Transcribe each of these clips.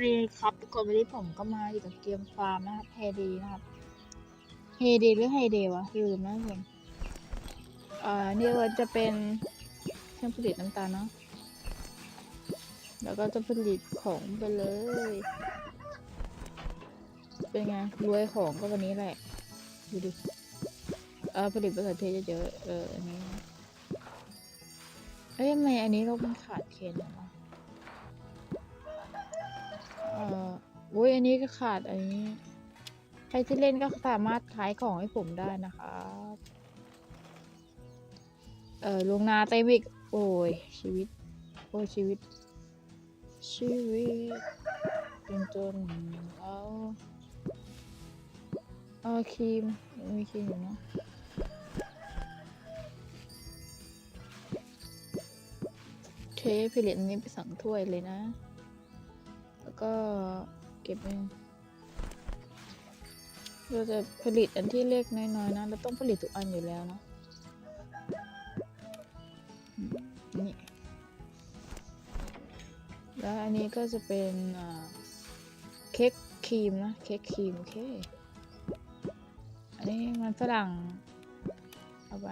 วัสดีครับทุกคนวันนี้ผมก็มาอยู่กับเกมฟาร์มนะครับเฮดีนะครับเฮดีหรือไฮเดวะลืมนะทุกคนเอ่านี่ก็จะเป็นเครื่องผลิตน้ำตาลเนาะแล้วก็จะผลิตของไปเลย เป็นไงรวยของก็วันนี้แหละดูดิเออผลิตมะเขือเทศเยอะๆเอออันนี้เอ้ยทำไมอันนี้เรามันขาดเคนอะวะ เอ่ออุ้ยอันนี้ก็ขาดอันนี้ ใครที่เล่นก็สามารถขายของให้ผมได้นะครับเออลงนาเต็มอีกโอ้ยชีวิต โอ้ยชีวิต ชีวิตเป็นจนเอาเอาครีมมีครีมอยู่เนะเคผลิตอันนี้ไปสั่งถ้วยเลยนะ ก็เก็บเองเราจะผลิตอันที่เล็กน้อยๆนะ เราต้องผลิตทุกอันอยู่แล้วเนาะนี่ แล้วอันนี้ก็จะเป็นเค้กครีมนะ เค้กครีมโอเค อันนี้มันฝรั่ง เอาไป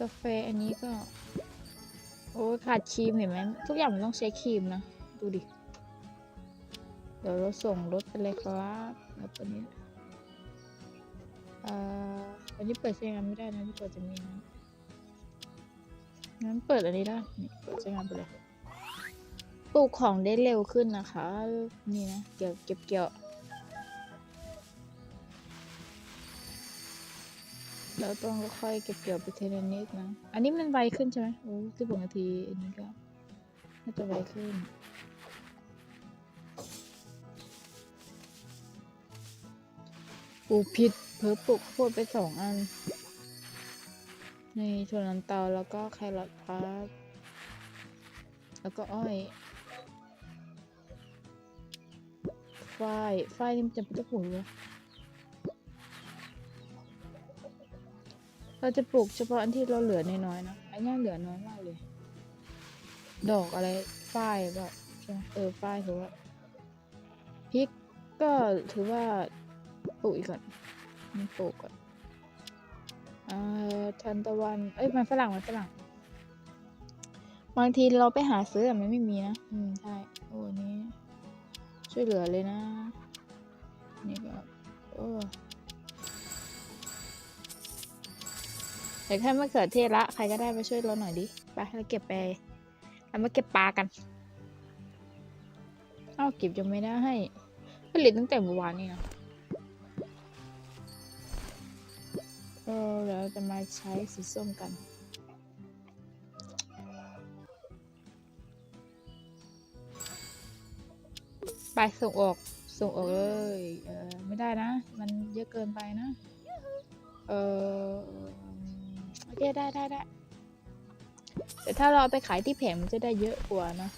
กาแฟอันนี้ก็ โอ้ยขาดครีมเห็นไหม ทุกอย่างมันต้องใช้ครีมนะ ดูดิ ดี๋ยวเราส่งรถไปเลยครับแล้วตัวนี้อ่าอันนี้เปิดใช้งานไม่ได้นะที่เปิดจะมีนะงั้นเปิดอันนี้ได้นี่เปิดใช้งานไปเลยปลูกของได้เร็วขึ้นนะคะ นี่นะเกี่ยวเก็บเกี่ยวแล้วต้องค่อยเก็บเกี่ยวไปเทเลนิดนะ อันนี้มันไวขึ้นใช่ไหมโอ้สิบหกนาที อันนี้ก็น่าจะไวขึ้น ปูผิดเพิ่ปลูกข้าวโพดไปสองอัน ในถั่วลันเตาแล้วก็แครอทครับแล้วก็อ้อยฝ้ายฝ้ายนี่มันจะเป็นจะปลูกเหรอเราจะปลูกเฉพาะอันที่เราเหลือน้อยๆนะไอันนี้เหลือน้อยมากเลย ดอกอะไรฝ้ายแบบเออฝ้ายถือว่าพริกก็ถือว่า ลูกอีกก่อนมันปลูกก่อนอ่าทันตะวัน เอ้ยมันฝรั่งมันฝรั่งบางทีเราไปหาซื้อแต่มันไม่มีนะ อืมใช่โอ้นี้ ช่วยเหลือเลยนะ นี่ก็โอ้เดี๋ยวแค่มะเขือเทศละ ใครก็ได้มาช่วยเราหน่อยดิ ไปเราเก็บไปเรามาเก็บปลากัน เอ้าเก็บยังไม่ได้ให้ผลิตตั้งแต่เมื่อวานนี่นะ ก็เราจะมาใช้สีส้มกัน ไปส่งออก ส่งออกเลยเออไม่ได้นะ มันเยอะเกินไปนะ เออโอเคได้ได้ได้แต่ถ้าเราไปขายที่แผงมันจะได้เยอะกว่านะ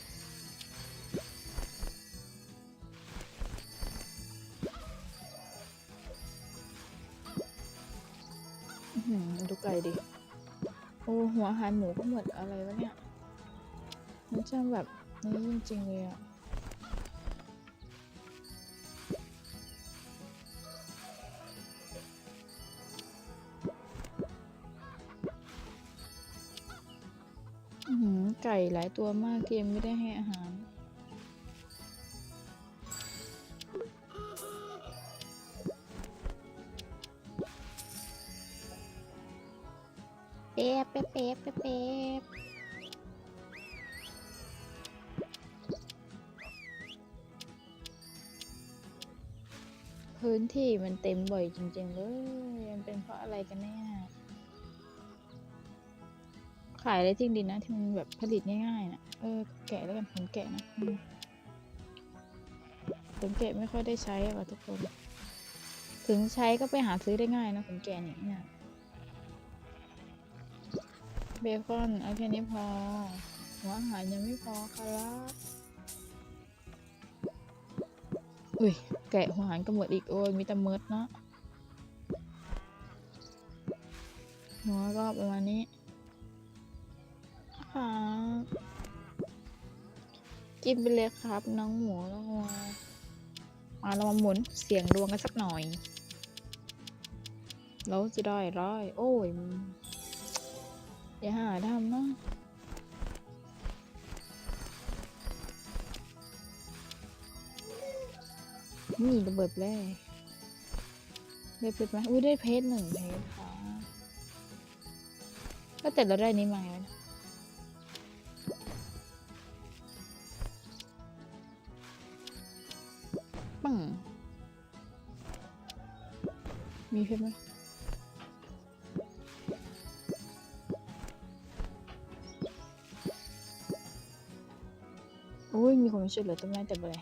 ไก่ดิ โอ้หัวหารหมูก็หมดอะไรวะเนี่ย มันช่างแบบนี้จริงๆเลยอะหือไก่หลายตัวมากเกมไม่ได้ให้อาหาร เป๊ะเป๊ะเป๊ะเป๊ะเป๊ะพื้นที่มันเต็มบ่อยจริงๆเลยมันเป็นเพราะอะไรกันแน่ขายได้จริงดีนะ ที่มันแบบผลิตง่ายๆนะเออ แกะแล้วกันผมแกะนะผมแกะไม่ค่อยได้ใช้อะค่ะทุกคน ถึงใช้ก็ไปหาซื้อได้ง่ายนะผมแกะเนี่ย เบคอนเอาแค่นี้พอ หัวอาหารยังไม่พอครับ อุ้ย แกะหัวอาหารก็หมดอีกโอ้ยมีแต่เมิดเนาะ หัวก็ประมาณนี้ค่ะกินไปเลยครับน้องหมูน้องวัวมาเรามาหมุนเสียงดวงกันสักหน่อยเราจะได้ร้อย โอ้ย อย่าหาทำนะนี่ระเบิดแร่ได้เพชรไหมอุ้ยได้เพชรหนึ่งเพชรค่ะก็แต่เราได้นี้มาไงวะเนี่ยปังมีเพชรไหม อ้ยมีคนมาช่วยเหลือต้นไม้แต่เลย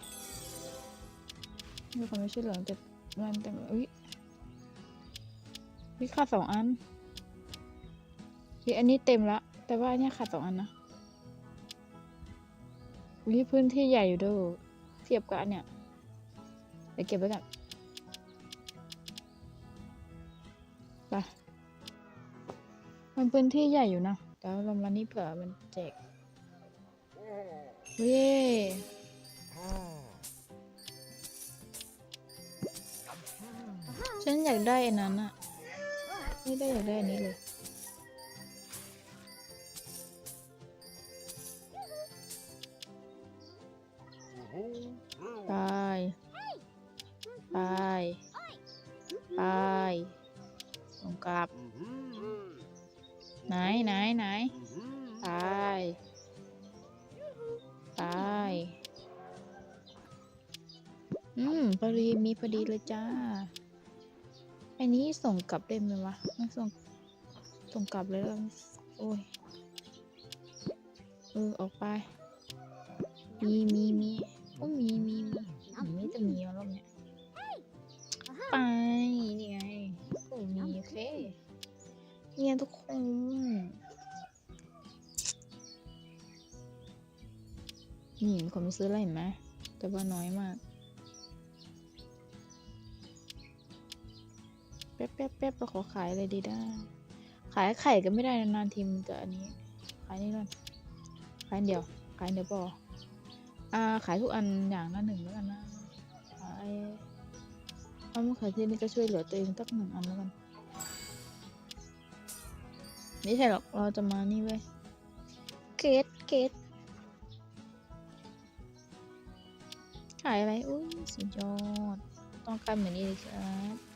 มีคนมาช่วยเหลือแต่มันแต่อุ้ยวิขาดสองอันวิอันนี้เต็มละแต่ว่าอันเนี้ยขาดสองอันนะวิพื้นที่ใหญ่อยู่ด้วยเทียบกับอันเนี้ยเดี๋ยวเก็บไว้ก่อนไปมันพื้นที่ใหญ่อยู่นะแต่ว่าเรามานี่เผื่อมันแจก เว้ยฉันอยากได้อันนั้นอะไม่ได้อยากได้อันนี้เลยไปไปไปส่งกลับไหนไหนไหน อืมพอดีมีพอดีเลยจ้า อันนี้ส่งกลับได้ไหมวะไม่ส่ง ส่งกลับเลยแล้วโอ้ย เออ ออกไป มีมีมีโอ้มีมีมีมีจะมีอารมณ์เนี่ยไป นี่ไงโอ้มีโอเคเนี่ยทุกคนนี่มีคนมาซื้ออะไรไหมแต่ว่าน้อยมาก แป๊บแป๊บแป๊บเราขอขายอะไรดีได้ ขายไข่ก็ไม่ได้นานๆทีมนจะอันนี้ ขายนี่ก่อนขายอันเดียว ขายเดียวพออ่า ขายทุกอันอย่างละหนึ่งแล้วกันนะขายเอามะเขือเทศนี่ก็ช่วยเหลือตัวเองสักหนึ่งอันแล้วกันไม่ใช่หรอกเราจะมานี่เว้ยเกตเกตขายอะไรอุ้ยสุดยอด ต้องการเหมือนนี้เลยครับ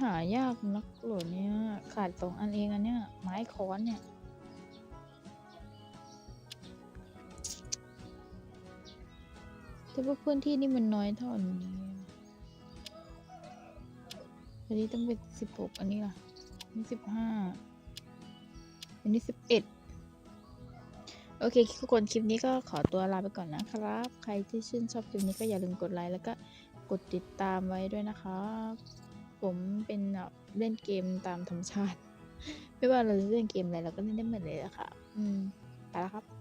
หายากนักหลดเนี่ย ขาดสองอันเองอันเนี้ย ไม้ค้อนเนี่ย แต่ว่าพื้นที่นี่มันน้อยเท่านนี้อันนี้ต้องเป็นสิบหกอันนี้ล่ะอันนี้สิบห้าอันนี้สิบเอ็ดโอเคทุกคนคลิปนี้ก็ขอตัวลาไปก่อนนะครับ ใครที่ชื่นชอบคลิปนี้ก็อย่าลืมกดไลค์แล้วก็กดติดตามไว้ด้วยนะครับ ผมเป็นแบบเล่นเกมตามธรรมชาติ ไม่ว่าเราจะเล่นเกมอะไรเราก็เล่นได้หมดเลยอะค่ะ อืม ไปแล้วครับ